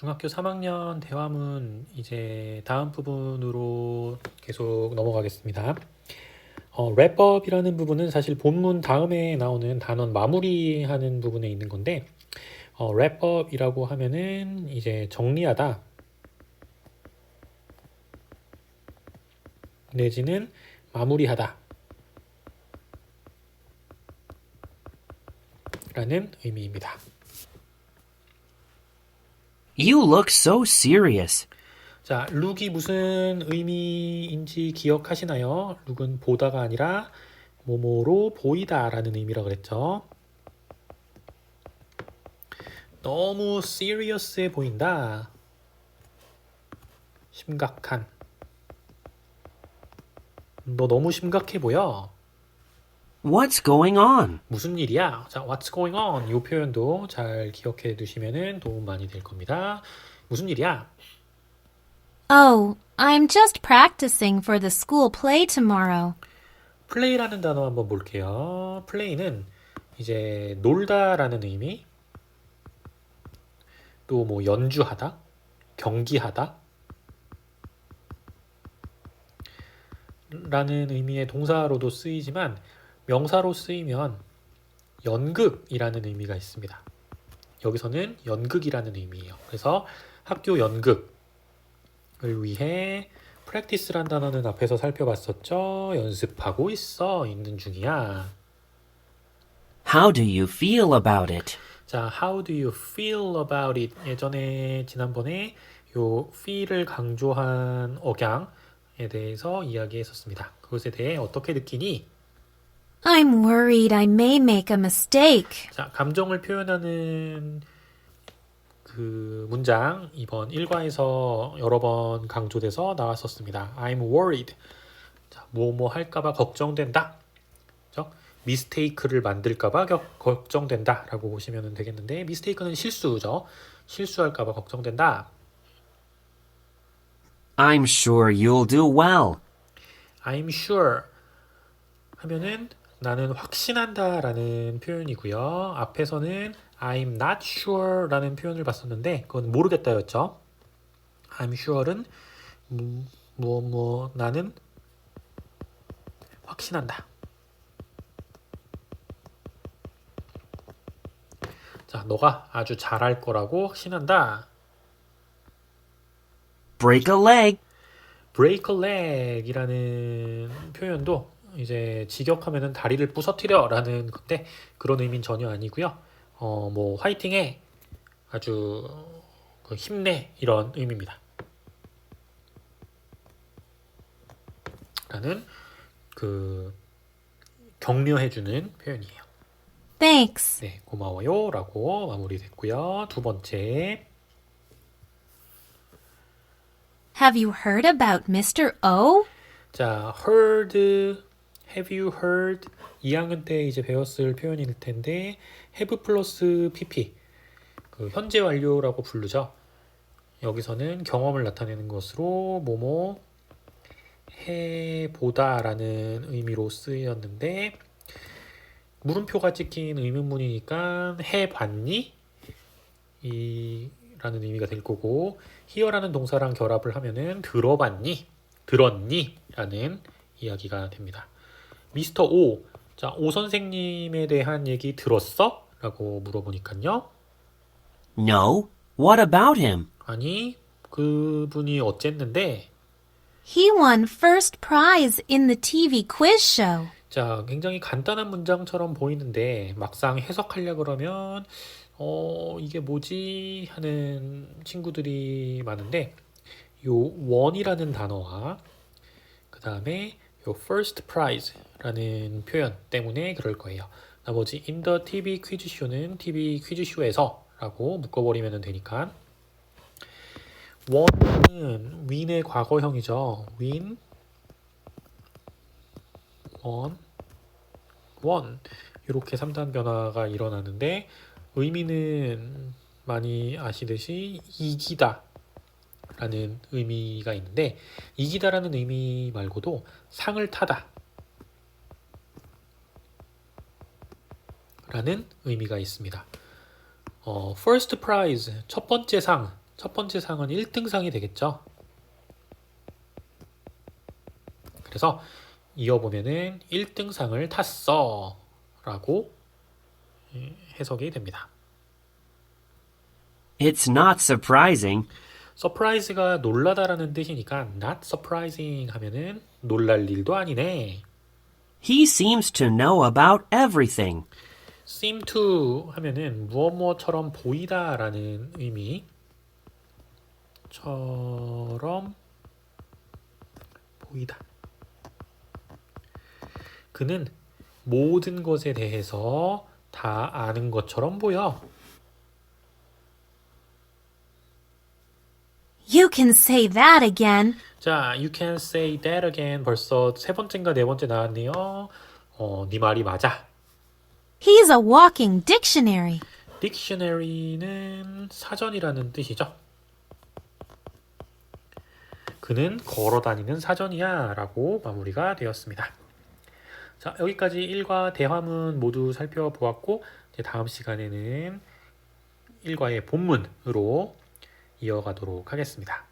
중학교 3학년 대화문 이제 다음 부분으로 계속 넘어가겠습니다. 어, 랩업이라는 부분은 사실 본문 다음에 나오는 단원 마무리하는 부분에 있는 건데 어, 랩업이라고 하면은 이제 정리하다 내지는 마무리하다 라는 의미입니다. You look so serious. 자, 룩이 무슨 의미인지 기억하시나요? 룩은 보다가 아니라 뭐뭐로 보이다라는 의미라 그랬죠. 너무 serious해 보인다. 심각한. 너 너무 심각해 보여. What's going on? 무슨 일이야? 자, what's going on? 이 표현도 잘 기억해 두시면 도움 많이 될 겁니다. 무슨 일이야? Oh, I'm just practicing for the school play tomorrow. 플레이라는 단어 한번 볼게요. 플레이는 이제 놀다라는 의미, 또 뭐 연주하다, 경기하다, 라는 의미의 동사로도 쓰이지만 명사로 쓰이면 연극이라는 의미가 있습니다. 여기서는 연극이라는 의미예요. 그래서 학교 연극을 위해 practice란 단어는 앞에서 살펴봤었죠. 연습하고 있어, 있는 중이야. How do you feel about it? 자, how do you feel about it? 예전에 지난번에 요 feel을 강조한 억양에 대해서 이야기했었습니다. 그것에 대해 어떻게 느끼니? I'm worried I may make a mistake. 자, 감정을 표현하는 그 문장 이번 1과에서 여러 번 강조돼서 나왔었습니다. I'm worried. 자, 뭐뭐 할까봐 걱정된다. 그죠? 미스테이크를 만들까봐 겨- 걱정된다 라고 보시면 되겠는데 미스테이크는 실수죠. 실수할까봐 걱정된다. I'm sure you'll do well. I'm sure 하면은 나는 확신한다 라는 표현이고요. 앞에서는 I'm not sure라는 표현을 봤었는데 그건 모르겠다였죠. I'm sure는 뭐뭐 나는 확신한다. 자, 너가 아주 잘할 거라고 확신한다. Break a leg. break a leg이라는 표현도 이제 직역하면은 다리를 부서뜨려라는 건데 그런 의미는 전혀 아니고요. 어, 뭐 화이팅해, 아주 그 힘내 이런 의미입니다. 라는 그 격려해주는 표현이에요. Thanks. 네, 고마워요라고 마무리됐고요. 두 번째. Have you heard about Mr. O? 자, heard, have you heard? 2학년 때 이제 배웠을 표현일 텐데, have 플러스 pp. 그 현재 완료라고 부르죠. 여기서는 경험을 나타내는 것으로 뭐뭐 해보다라는 의미로 쓰였는데, 물음표가 찍힌 의문문이니까 해봤니? 이 라는 의미가 될 거고 hear라는 동사랑 결합을 하면은 들어봤니? 들었니? 라는 이야기가 됩니다. 미스터 오. 자, 오 선생님에 대한 얘기 들었어? 라고 물어보니까요. No. What about him? 아니, 그분이 어쨌는데, He won first prize in the TV quiz show. 자, 굉장히 간단한 문장처럼 보이는데, 막상 해석하려 그러면, 어, 이게 뭐지? 하는 친구들이 많은데, 요 원이라는 단어와, 그 다음에 요 first prize라는 표현 때문에 그럴 거예요. 나머지 in the TV 퀴즈 쇼는 TV 퀴즈 쇼에서 라고 묶어버리면 되니까. 원은 win의 과거형이죠. win, won, won. 이렇게 3단 변화가 일어나는데 의미는 많이 아시듯이 이기다 라는 의미가 있는데 이기다라는 의미 말고도 상을 타다 라는 의미가 있습니다. 어, first prize 첫 번째 상 첫 번째 상은 1등상이 되겠죠. 그래서 이어보면은 1등상을 탔어 라고 예, 해석이 됩니다. It's not surprising. 서프라이즈가 놀라다라는 뜻이니까 not surprising 하면은 놀랄 일도 아니네. He seems to know about everything. seem to 하면은 무엇 무엇처럼 보이다라는 의미 처럼 보이다. 그는 모든 것에 대해서 다 아는 것처럼 보여. You can say that again. 자, you can say that again. 벌써 세 번째인가 네 번째 나왔네요. 어, 네 말이 맞아. He's a walking dictionary. 딕셔너리는 사전이라는 뜻이죠. 그는 걸어 다니는 사전이야 라고 마무리가 되었습니다. 자, 여기까지 1과 대화문 모두 살펴보았고, 이제 다음 시간에는 1과의 본문으로 이어가도록 하겠습니다.